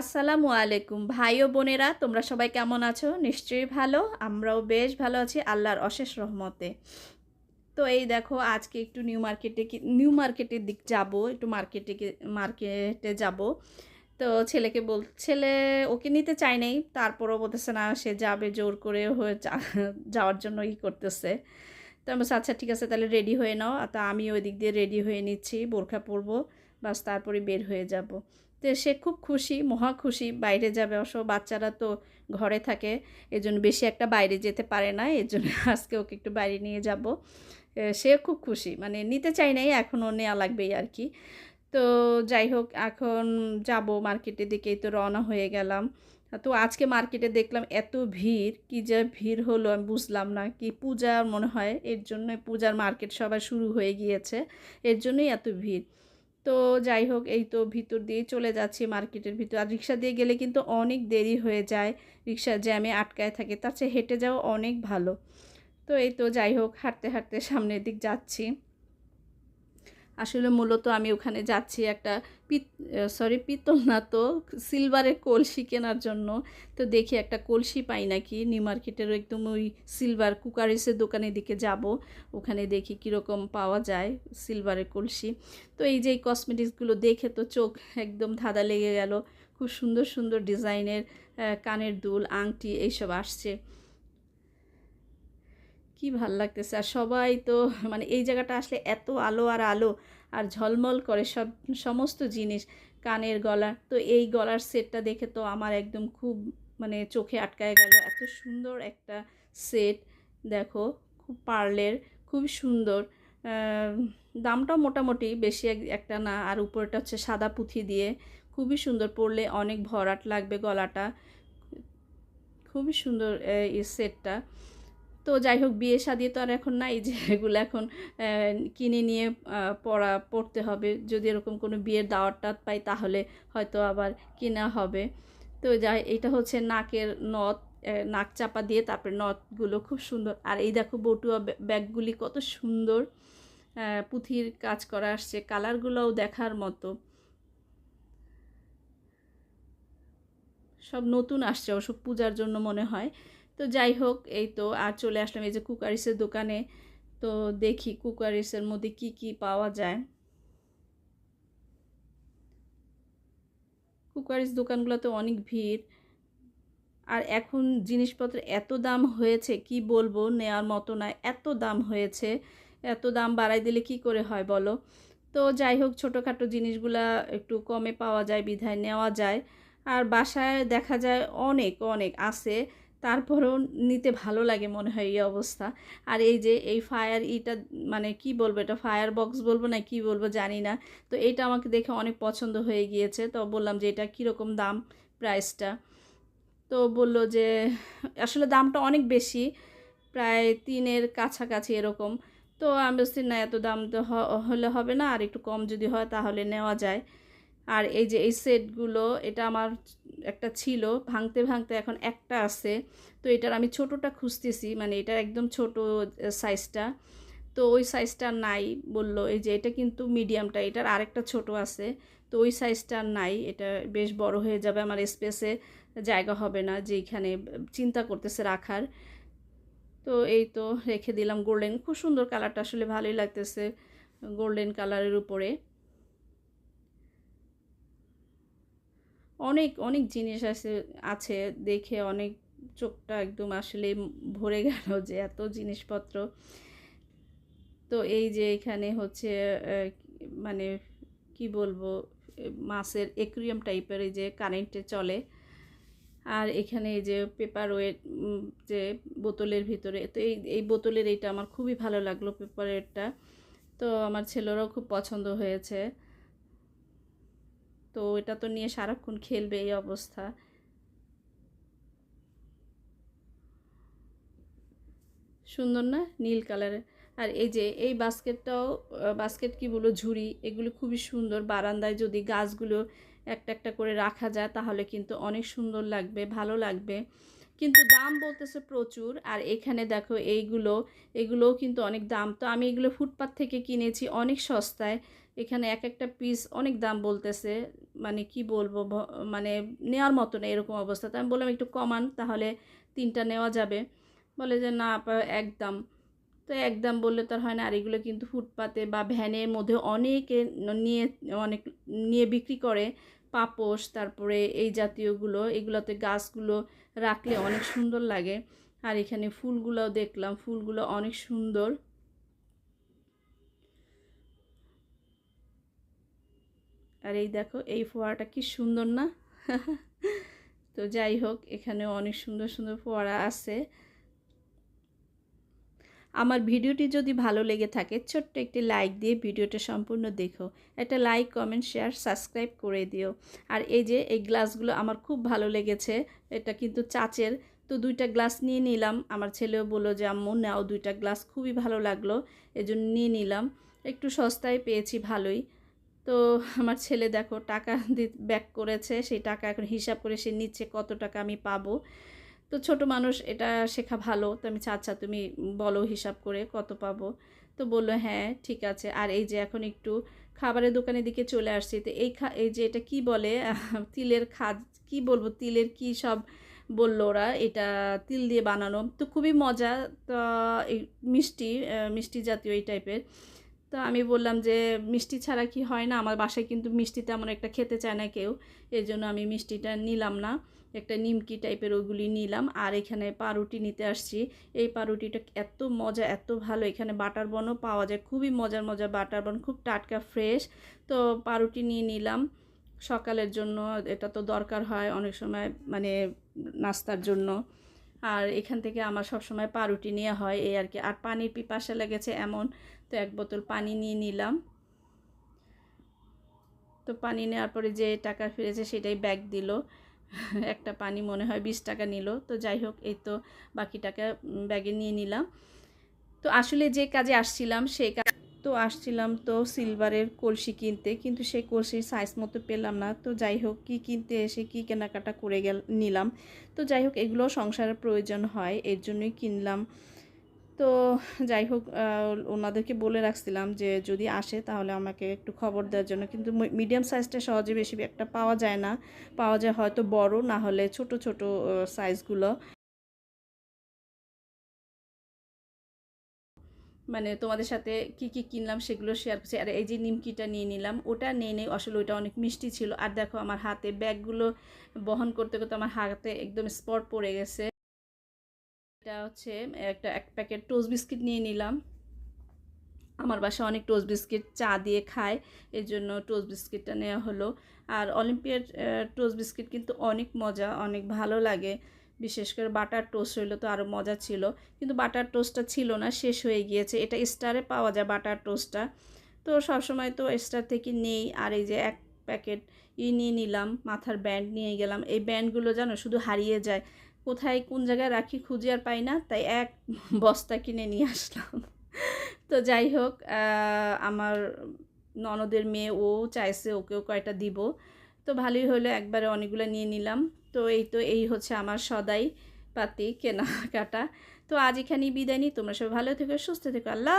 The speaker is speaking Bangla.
আসসালামু আলাইকুম। ভাই ও বোনেরা, তোমরা সবাই কেমন আছো? নিশ্চয়ই ভালো। আমরাও বেশ ভালো আছি, আল্লাহর অশেষ রহমতে। তো এই দেখো, আজকে একটু নিউ মার্কেটে নিউ মার্কেটের দিক যাব, একটু মার্কেটে মার্কেটে যাব। তো ছেলেকে বল, ছেলে ওকে নিতে চাই নাই, তারপরও বলতেছে না, সে যাবে জোর করে হয়ে যাওয়ার জন্য ই করতেছে। তো আমি আচ্ছা ঠিক আছে, তাহলে রেডি হয়ে নাও। তা আমি ওই দিক দিয়ে রেডি হয়ে নিচ্ছি, বোরখা পরবো, বাস তারপরে বের হয়ে যাব। তো সে খুব খুশি, মহা খুশি। বাইরে যাবে অবশ্য, বাচ্চারা তো ঘরে থাকে, এজন্য বেশি একটা বাইরে যেতে পারে না এর জন্য আজকে ওকে একটু বাইরে নিয়ে যাব। সে খুব খুশি মানে নিতে চাই নাই, এখনও নেওয়া লাগবেই আর কি। তো যাই হোক, এখন যাব মার্কেটের দিকেই, তো রওনা হয়ে গেলাম। তো আজকে মার্কেটে দেখলাম এত ভিড়, কি যে ভিড় হলো আমি বুঝলাম না, কি পূজা মনে হয়, এর জন্য পূজার মার্কেট সবার শুরু হয়ে গিয়েছে, এর জন্যই এত ভিড়। তো যাই হোক, এই তো ভিতর দিয়ে চলে যাচ্ছি মার্কেটের ভিতর। আর রিক্সা দিয়ে গেলে কিন্তু অনেক দেরি হয়ে যায় রিক্সা জ্যামে আটকায় থাকে, তার চেয়ে হেঁটে যাওয়া অনেক ভালো। তো এই তো যাই হোক, হাঁটতে হাঁটতে সামনের দিক যাচ্ছি। আসলে মূলত আমি ওখানে যাচ্ছি একটা পিত সরি পিতল না তো সিলভারের কলসি কেনার জন্য। তো দেখি একটা কলসি পাই নাকি নিউ মার্কেটের একদম ওই সিলভার কুকারিসের দোকানের দিকে যাব। ওখানে দেখি কীরকম পাওয়া যায় সিলভারের কলসি। তো এই যে কসমেটিক্সগুলো দেখে তো চোখ একদম ধাঁধা লেগে গেল। খুব সুন্দর সুন্দর ডিজাইনের কানের দুল, আংটি এইসব আসছে। কি ভালো লাগতেছে? আর সবাই তো মানে এই জায়গাটা আসলে এত আলো আর আলো আর ঝলমল করে সব, সমস্ত জিনিস কানের গলা তো এই গলার সেটটা দেখে তো আমার একদম খুব মানে চোখে আটকায় গেল। এত সুন্দর একটা সেট, দেখো, খুব পার্লের, খুবই সুন্দর। দামটা মোটামুটি বেশি এক- একটা না, আর উপরটা হচ্ছে সাদা পুঁথি দিয়ে। খুবই সুন্দর, পরলে অনেক ভরাট লাগবে গলাটা। খুবই সুন্দর এই সেটটা। তো যাই হোক, বিয়ে সাদিয়ে তো আর এখন নাই, যে এগুলো এখন কিনে নিয়ে পড়া, পড়তে হবে। যদি এরকম কোনো বিয়ের দাওয়াত টাত পাই, তাহলে হয়তো আবার কিনা হবে। তো যাই, এটা হচ্ছে নাকের নথ নাক চাপা দিয়ে তারপরে নথগুলো খুব সুন্দর। আর এই দেখো বটুয়া ব্য- ব্যাগগুলি কত সুন্দর। পুঁথির কাজ করা আসছে, কালারগুলোও দেখার মতো। সব নতুন আসছে অবশ্য পূজার জন্য মনে হয়। তো যাই হোক, এই তো আর চলে আসলাম এই যে কুকারিসের দোকানে। তো দেখি কুকারিসের মধ্যে কি কি পাওয়া যায়। কুকারিস দোকানগুলোতে অনেক ভিড়। আর এখন জিনিসপত্র এত দাম হয়েছে, কি বলব নেওয়ার মতো না, এত দাম হয়েছে। এত দাম বাড়াই দিলে কি করে হয় বলো? তো যাই হোক, ছোটোখাটো জিনিসগুলা একটু কমে পাওয়া যায়, বিধায় নেওয়া যায়। আর বাসায় দেখা যায় অনেক অনেক আছে। তারপরেও নিতে ভালো লাগে মনে হয় এই অবস্থা। আর এই যে, এই ফায়ার ইটা মানে কি বলব এটা? ফায়ার বক্স বলব না কি বলব জানি না। তো এটা আমাকে দেখে অনেক পছন্দ হয়ে গিয়েছে। তো বললাম যে, এটা কীরকম দাম প্রাইসটা তো বলল যে, আসলে দামটা অনেক বেশি, প্রায় তিনের কাছাকাছি এরকম। তো আমি বলছি, না, এত দাম তো হলে হবে না। আর একটু কম যদি হয় তাহলে নেওয়া যায়। আর এই যে, এই সেটগুলো এটা আমার একটা ছিল, ভাঙতে ভাঙতে এখন একটা আছে। তো এটার আমি ছোটোটা খুঁজতেছি মানে এটা একদম ছোট সাইজটা তো ওই সাইজটা নাই, বলল, এই যে এটা কিন্তু মিডিয়ামটা এটার আরেকটা ছোট আছে। তো ওই সাইজটা নাই, এটা বেশ বড় হয়ে যাবে, আমার স্পেসে জায়গা হবে না যেখানে চিন্তা করতেছে রাখার। তো এই তো রেখে দিলাম গোল্ডেন খুব সুন্দর কালারটা আসলে ভালোই লাগতেছে গোল্ডেন কালারের উপরে। অনেক অনেক জিনিস আছে আছে দেখে অনেক চোখটা একদম আসলে ভরে গেল যে এত জিনিসপত্র। তো এই যে এখানে হচ্ছে মানে কি বলব মাছের একুরিয়াম টাইপের এই যে কারেন্টে চলে। আর এখানে এই যে পেপার ওয়েট যে বোতলের ভিতরে, তো এই এই বোতলের এইটা আমার খুবই ভালো লাগল পেপার ওয়েটটা তো আমার ছেলেরাও খুব পছন্দ হয়েছে। তো এটা তো নিয়ে সারাক্ষণ খেলবে এই অবস্থা। সুন্দর না? নীল কালারের। আর এই যে, এই বাস্কেটটাও বাস্কেট কি বলো ঝুড়ি, এগুলো খুবই সুন্দর। বারান্দায় যদি গাছগুলো একটা একটা করে রাখা যায়, তাহলে কিন্তু অনেক সুন্দর লাগবে, ভালো লাগবে। কিন্তু দাম বলতেছে প্রচুর। আর এখানে দেখো, এইগুলো, এগুলোও কিন্তু অনেক দাম। তো আমি এগুলো ফুটপাত থেকে কিনেছি, অনেক সস্তায়। এখানে এক একটা পিস অনেক দাম বলতেছে মানে কি বলব মানে নেওয়ার মতো না এরকম অবস্থা তো আমি বললাম, একটু কমান, তাহলে তিনটা নেওয়া যাবে। বলে যে, না একদম। তো একদম বললে তো হয় না। আর এগুলো কিন্তু ফুটপাতে বা ভ্যানের মধ্যে অনেকে নিয়ে, অনেক নিয়ে বিক্রি করে। পাপোশ, তারপরে এই জাতীয়গুলো, এগুলোতে গাছগুলো রাখলে অনেক সুন্দর লাগে। আর এখানে ফুলগুলোও দেখলাম, ফুলগুলো অনেক সুন্দর। আর এই দেখো, এই ফোয়ারাটা কি সুন্দর না? তো যাই হোক, এখানেও অনেক সুন্দর সুন্দর ফোয়ারা আছে। আমার ভিডিওটি যদি ভালো লেগে থাকে, ছোট্ট একটি লাইক দিয়ে ভিডিওটা সম্পূর্ণ দেখো। একটা লাইক, কমেন্ট, শেয়ার, সাবস্ক্রাইব করে দিও। আর এই যে, এই গ্লাসগুলো আমার খুব ভালো লেগেছে, এটা কিন্তু চাচের। তো দুইটা গ্লাস নিয়ে নিলাম। আমার ছেলেও বলল যে, আম্মু, নাও দুইটা গ্লাস। খুবই ভালো লাগল, এজন্য নিয়ে নিলাম। একটু সস্তায় পেয়েছি, ভালোই। তো আমার ছেলে দেখো টাকা ব্যাক করেছে, সেই টাকা এখন হিসাব করে সে নিচ্ছে কত টাকা আমি পাবো। তো ছোট মানুষ এটা শেখা ভালো, তো আমি আচ্ছা তুমি বলো হিসাব করে কত পাবো। তো বলল হ্যাঁ ঠিক আছে। আর এই যে এখন একটু খাবারের দোকানের দিকে চলে আসছি, তো এই খা, এই যে এটা কি বলে? তিলের খাদ, কি বলব? তিলের কি সব বলল ওরা? এটা তিল দিয়ে বানানো। তো খুবই মজা, তো এই মিষ্টি মিষ্টি জাতীয় এই টাইপের তো আমি বললাম যে, মিষ্টি ছাড়া কি হয় না? আমার বাসায় কিন্তু মিষ্টি তেমন একটা খেতে চায় না কেউ। এর জন্য আমি মিষ্টিটা নিলাম না। একটা নিমকি টাইপের ওগুলি নিলাম। আর এখানে পাউরুটি নিতে আসছি। এই পাউরুটিটা এত মজা, এত ভালো। এখানে বাটার বনও পাওয়া যায়। খুবই মজার মজার বাটার বন। খুব টাটকা, ফ্রেশ। তো পাউরুটি নিয়ে নিলাম। সকালের জন্য এটা তো দরকার হয় অনেক সময় মানে নাস্তার জন্য। আর এখান থেকে আমার সব সময় পাউরুটি নেওয়া হয়। এই আর কি। আর পানির পিপাসা লেগেছে এমন তো এক বোতল পানি নিয়ে নিলাম। তো পানি নেওয়ার পরে যে টাকা ফিরেছে সেটাই ব্যাগ দিল। একটা পানি মনে হয় বিশ টাকা নিল। তো যাই হোক, এই তো বাকি টাকা ব্যাগে নিয়ে নিলাম। তো আসলে যে কাজে আসছিলাম, সেই কাজ তো আসছিলাম তো সিলভারের কলসি কিনতে। কিন্তু সেই কলসির সাইজ মতো পেলাম না। তো যাই হোক, কি কিনতে এসে কি কেনাকাটা করে গেল, নিলাম। তো যাই হোক, এগুলো সংসারের প্রয়োজন হয়। এর জন্যই কিনলাম। তো যাই হোক ওনাদেরকে বলে রাখছিলাম যে যদি আসে তাহলে আমাকে একটু খবর দেওয়ার জন্য। কিন্তু মিডিয়াম সাইজটা সহজে বেশি একটা পাওয়া যায় না। পাওয়া যায় হয়তো বড়, না হলে ছোট ছোট সাইজগুলো মানে তোমাদের সাথে কি কি কিনলাম সেগুলো শেয়ার করছি। আর এই যে নিমকিটা নিয়ে নিলাম, ওটা নিয়ে নেই। আসলে ওইটা অনেক মিষ্টি ছিল। আর দেখো, আমার হাতে ব্যাগগুলো বহন করতে করতে আমার হাতে একদম স্পট পড়ে গেছে। এটা হচ্ছে, একটা এক প্যাকেট টোস্ট বিস্কিট নিয়ে নিলাম। আমার বাসায় অনেক টোস্ট বিস্কিট চা দিয়ে খায়, এর জন্য টোস্ট বিস্কিটটা নেওয়া হলো। আর অলিম্পিয়ার টোস্ট বিস্কিট কিন্তু অনেক মজা, অনেক ভালো লাগে। বিশেষ করে বাটার টোস্ট হইল তো আরও মজা ছিল। কিন্তু বাটার টোস্টটা ছিল না, শেষ হয়ে গিয়েছে। এটা স্টারে পাওয়া যায় বাটার টোস্টটা। তো সবসময় তো স্টার থেকে নেই। আর এই যে এক প্যাকেট ই নিয়ে নিলাম, মাথার ব্যান্ড নিয়ে গেলাম। এই ব্যান্ডগুলো জানো, শুধু হারিয়ে যায়। কোথায় কোন জায়গায় রাখি খুঁজে আর পাই না, তাই এক বস্তা কিনে নিয়ে আসলাম। তো যাই হোক আমার ননদের মেয়ে, ও চাইছে ওকেও কয়টা দিব। তো ভালোই হলো, একবারে অনেকগুলো নিয়ে নিলাম। তো এই তো, এই হচ্ছে আমার সদাই পাতি কেনাকাটা। তো আজ এখানেই বিদায় নিই, তোমরা সবাই ভালো থেকো, সুস্থ থেকো, আল্লাহ